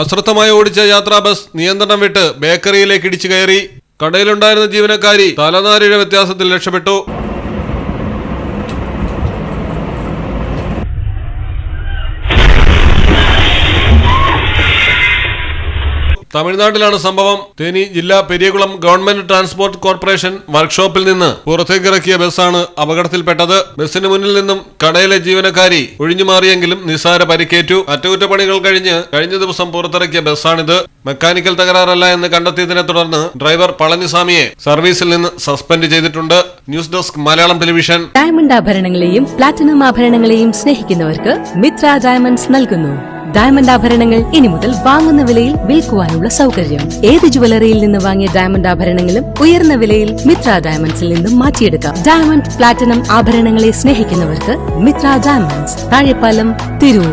അശ്രദ്ധമായി ഓടിച്ച യാത്രാ ബസ് നിയന്ത്രണം വിട്ട് ബേക്കറിയിലേക്ക് ഇടിച്ചു കയറി. കടയിലുണ്ടായിരുന്ന ജീവനക്കാരി തലനാരിഴ വ്യത്യാസത്തിൽ രക്ഷപ്പെട്ടു. തമിഴ്നാട്ടിലാണ് സംഭവം. തേനി ജില്ലാ പെരിയകുളം ഗവൺമെന്റ് ട്രാൻസ്പോർട്ട് കോർപ്പറേഷൻ വർക്ക്ഷോപ്പിൽ നിന്ന് പുറത്തേക്കിറക്കിയ ബസ്സാണ് അപകടത്തിൽപ്പെട്ടത്. ബസ്സിന് മുന്നിൽ നിന്നും കടയിലെ ജീവനക്കാരി ഒഴിഞ്ഞുമാറിയെങ്കിലും നിസ്സാര പരിക്കേറ്റു. അറ്റകുറ്റപ്പണികൾ കഴിഞ്ഞ് കഴിഞ്ഞ ദിവസം പുറത്തിറക്കിയ ബസ്സാണിത്. മെക്കാനിക്കൽ തകരാറല്ല എന്ന് കണ്ടെത്തിയതിനെ തുടർന്ന് ഡ്രൈവർ പളനിസ്വാമിയെ സർവീസിൽ നിന്ന് സസ്പെൻഡ് ചെയ്തിട്ടുണ്ട്. News desk Malayalam television. Diamond ആഭരണങ്ങളെയും platinum ആഭരണങ്ങളെയും സ്നേഹിക്കുന്നവർക്ക് മിത്ര ഡയമണ്ട്സ് നൽകുന്നു. ഡയമണ്ട് ആഭരണങ്ങൾ ഇനി മുതൽ വാങ്ങുന്ന വിലയിൽ വിൽക്കുവാനുള്ള സൗകര്യം. ഏത് ജുവലറിയിൽ നിന്ന് വാങ്ങിയ ഡയമണ്ട് ആഭരണങ്ങളും ഉയർന്ന വിലയിൽ മിത്ര ഡയമണ്ട്സിൽ നിന്നും മാറ്റിയെടുക്കാം. ഡയമണ്ട് പ്ലാറ്റിനം ആഭരണങ്ങളെ സ്നേഹിക്കുന്നവർക്ക് മിത്ര ഡയമണ്ട്സ് താഴെപ്പാലം തിരൂർ.